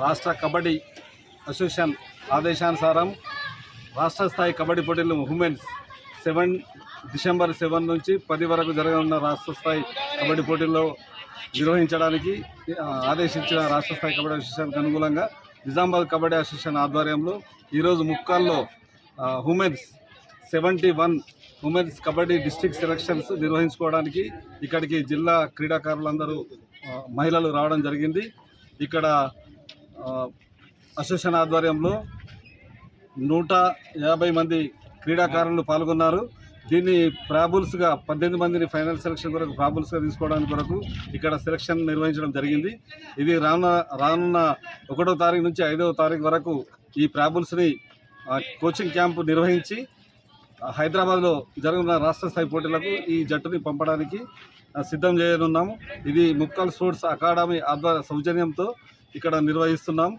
రాష్ట్ర కబడ్డీ అసోసియేషన్ ఆదేశానుసారం రాష్ట్ర స్థాయి కబడ్డీ పోటీలు ఉమెన్స్ సెవెన్ డిసెంబర్ సెవెన్ నుంచి పది వరకు జరగనున్న రాష్ట్ర స్థాయి కబడ్డీ పోటీల్లో నిర్వహించడానికి ఆదేశించిన రాష్ట్ర స్థాయి కబడ్డీ అసోసియేషన్కి అనుగుణంగా నిజామాబాద్ కబడ్డీ అసోసియేషన్ ఆధ్వర్యంలో ఈరోజు ముక్కాల్లో women's seventy one women's kabaddi district selections నిర్వహించుకోవడానికి ఇక్కడికి జిల్లా క్రీడాకారులందరూ మహిళలు రావడం జరిగింది. ఇక్కడ అసోసియేషన్ ఆధ్వర్యంలో నూట యాభై మంది క్రీడాకారులు పాల్గొన్నారు. దీన్ని ప్రాబుల్స్గా పద్దెనిమిది మందిని ఫైనల్ సెలక్షన్ కొరకు ప్రాబుల్స్గా తీసుకోవడానికి కొరకు ఇక్కడ సెలక్షన్ నిర్వహించడం జరిగింది. ఇది రానున్న రానున్న ఒకటో తారీఖు నుంచి ఐదవ తారీఖు వరకు ఈ ప్రాబుల్స్ని కోచింగ్ క్యాంపు నిర్వహించి హైదరాబాద్లో జరగనున్న రాష్ట్ర స్థాయి పోటీలకు ఈ జట్టుని పంపడానికి సిద్ధం చేయనున్నాము. ఇది ముక్కల్ స్పోర్ట్స్ అకాడమీ ఆధ్వర్య సౌజన్యంతో ఇక్కడ నిర్వహిస్తున్నాం.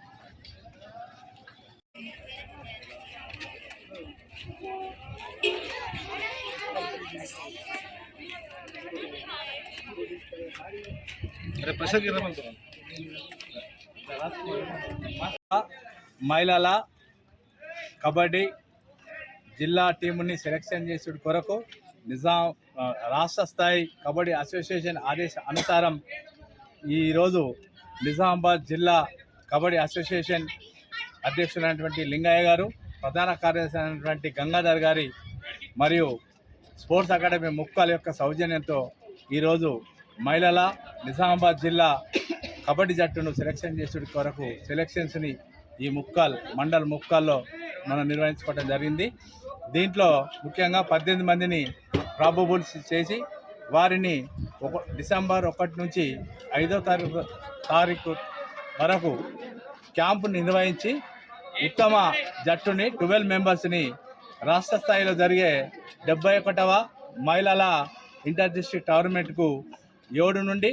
మహిళల కబడ్డీ జిల్లా టీముని సెలెక్షన్ చేసే కొరకు నిజాం రాష్ట్ర స్థాయి కబడ్డీ అసోసియేషన్ ఆదేశ అనుసారం ఈరోజు నిజామాబాద్ జిల్లా కబడ్డీ అసోసియేషన్ అధ్యక్షులైనటువంటి లింగయ్య గారు ప్రధాన కార్యదర్శి అయినటువంటి గంగాధర్ గారి మరియు స్పోర్ట్స్ అకాడమీ ముక్కల యొక్క సౌజన్యంతో ఈరోజు మహిళల నిజామాబాద్ జిల్లా కబడ్డీ జట్టును సెలెక్షన్ చేసే కొరకు సెలెక్షన్స్ని ఈ ముక్కల్ మండల్ ముక్కల్లో మనం నిర్వహించుకోవడం జరిగింది. దీంట్లో ముఖ్యంగా పద్దెనిమిది మందిని ప్రాబబుల్స్ చేసి వారిని ఒక డిసెంబర్ ఒకటి నుంచి ఐదో తారీఖు తారీఖు వరకు క్యాంపు నిర్వహించి ఉత్తమ జట్టుని ట్వెల్వ్ మెంబర్స్ని రాష్ట్ర స్థాయిలో జరిగే డెబ్బై ఒకటవ మహిళల ఇంటర్ డిస్ట్రిక్ట్ టోర్నమెంట్కు ఏడు నుండి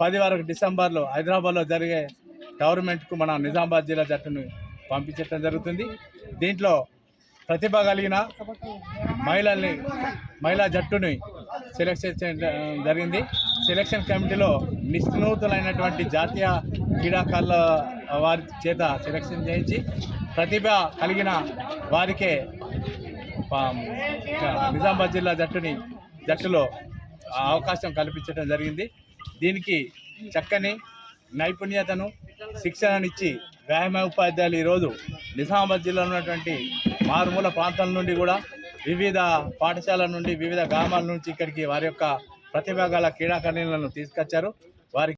పది వరకు డిసెంబర్లో హైదరాబాద్లో జరిగే టోర్నమెంట్కు మన నిజామాబాద్ జిల్లా జట్టును పంపించడం జరుగుతుంది. దీంట్లో ప్రతిభ కలిగిన మహిళల్ని మహిళా జట్టుని సెలెక్షన్ జరిగింది. సెలక్షన్ కమిటీలో నిష్ణూతులైనటువంటి జాతీయ క్రీడాకారుల వారి చేత సెలక్షన్ చేయించి ప్రతిభ కలిగిన వారికే నిజామాబాద్ జిల్లా జట్టుని జట్టులో అవకాశం కల్పించడం జరిగింది. దీనికి చక్కని నైపుణ్యతను శిక్షణనిచ్చి వ్యాయామ ఉపాధ్యాయులు ఈరోజు నిజామాబాద్ జిల్లాలో ఉన్నటువంటి మారుమూల ప్రాంతాల నుండి కూడా వివిధ పాఠశాల నుండి వివిధ గ్రామాల నుంచి ఇక్కడికి వారి యొక్క ప్రతిభ గల క్రీడాకారులను తీసుకొచ్చారు.